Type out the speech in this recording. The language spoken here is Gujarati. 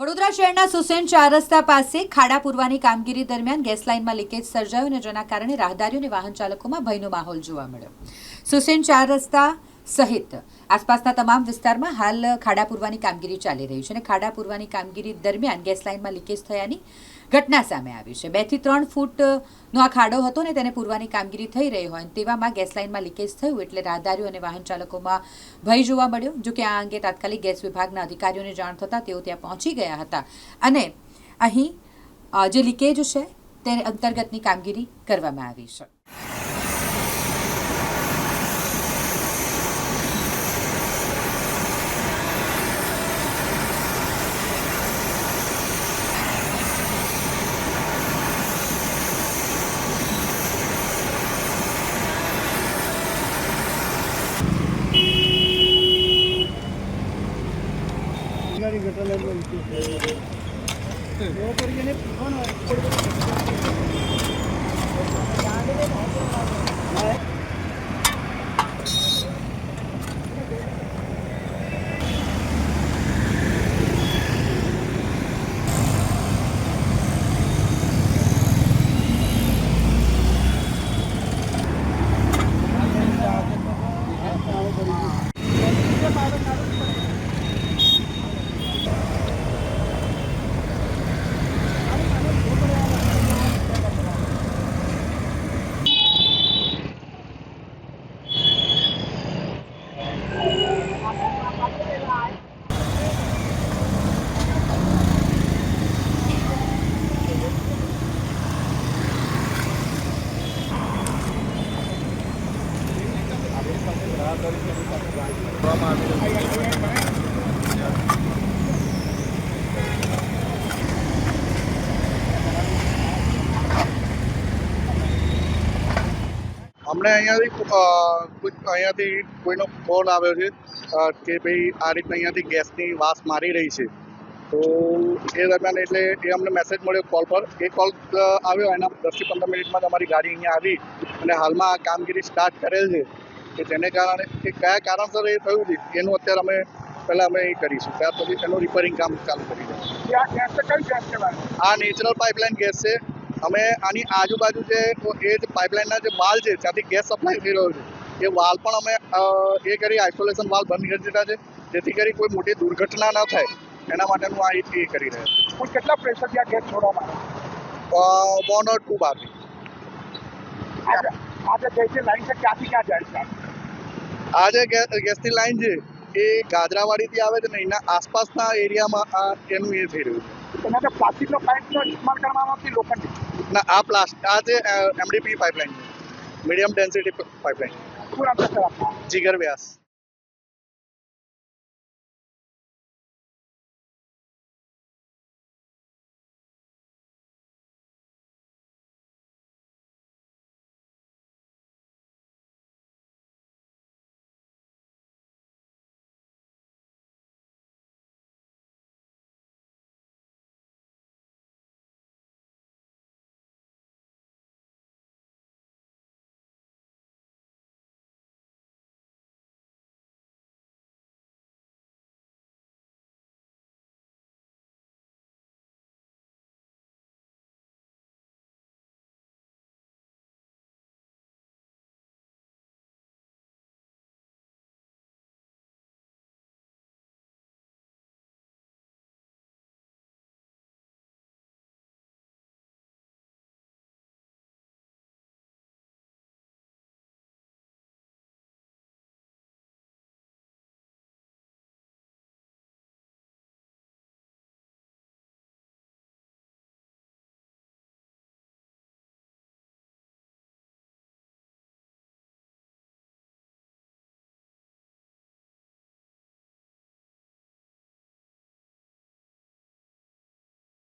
વડોદરા શહેરના સુસેન ચાર રસ્તા પાસે ખાડા પૂરવાની કામગીરી દરમિયાન ગેસ લાઇનમાં લીકેજ સર્જાયો અને જેના કારણે રાહદારીઓ અને વાહન ચાલકોમાં ભયનો માહોલ જોવા મળ્યો. સુસેન ચાર રસ્તા સહિત. આસપાસના તમામ વિસ્તારમાં હાલ ખાડા પૂરવાની કામગીરી ચાલી રહી છે અને ખાડા પૂરવાની કામગીરી દરમિયાન ગેસ લાઇનમાં લીકેજ થયાની ઘટના સામે આવી છે. બેથી ત્રણ ફૂટનો આ ખાડો હતો ને તેને પૂરવાની કામગીરી થઈ રહી હોય તેવામાં ગેસ લાઇનમાં લીકેજ થયું એટલે રાહદારીઓ અને વાહન ચાલકોમાં ભય જોવા મળ્યો. જો કે આ અંગે તાત્કાલિક ગેસ વિભાગના અધિકારીઓને જાણ થતાં તેઓ ત્યાં પહોંચી ગયા હતા. અને અહીં જે લીકેજ છે, તેને અંતર્ગતની કામગીરી કરવામાં આવી છે. गाडी घटायला बोलते અમને અહીંયાથી અહીંયાથી કોઈનો ફોન આવ્યો છે કે ભાઈ આ રીતના અહીંયાથી ગેસની વાસ મારી રહી છે. તો એ દરમિયાન એટલે એ અમને મેસેજ મળ્યો કોલ પર. એ કોલ આવ્યો, એના દસથી પંદર મિનિટમાં જ અમારી ગાડી અહીંયા આવી અને હાલમાં આ કામગીરી સ્ટાર્ટ કરેલ છે. કે તેને કારણે કે કયા કારણસર એ થયું છે એનું અત્યારે અમે પહેલાં અમે એ કરીશું. ત્યાર પછી એનું રિપેરિંગ કામ ચાલુ કરી દઈશું. આ નેચરલ પાઇપલાઇન ગેસ છે અમે આની આજુબાજુ જે એ જ પાઇપલાઇનના જે માલ છે ત્યાંથી ગેસ સપ્લાય થઈ રહ્યો છે એ વાલ પણ અમે એ કરી આઇસોલેશન વાલ બંધ કરી દીધા છે જેથી કરી કોઈ મોટી દુર્ઘટના ન થાય. એના માટેનું આ એ કરી રહ્યા છે. કુલ કેટલા પ્રેશર ત્યાં ગેસ છોડવામાં વન ઓર ટુ બાર આજે આ જે ગેસની લાઈન છે ક્યાંથી ક્યાં જાય છે? આ જે ગેસની લાઈન છે એ ગાજરાવાડીથી આવે છે ને એના આસપાસના એરિયામાં આ એનું એ થઈ રહ્યું છે. એના પ્લાસ્ટિકનો પાઇપનો ઇસ્તેમાલ કરવામાં આવતી લોખંડી ના આ પ્લાસ્ટ આ જે એમડીપી પાઇપલાઇન છે. Medium density pipeline. Jigar Vyas.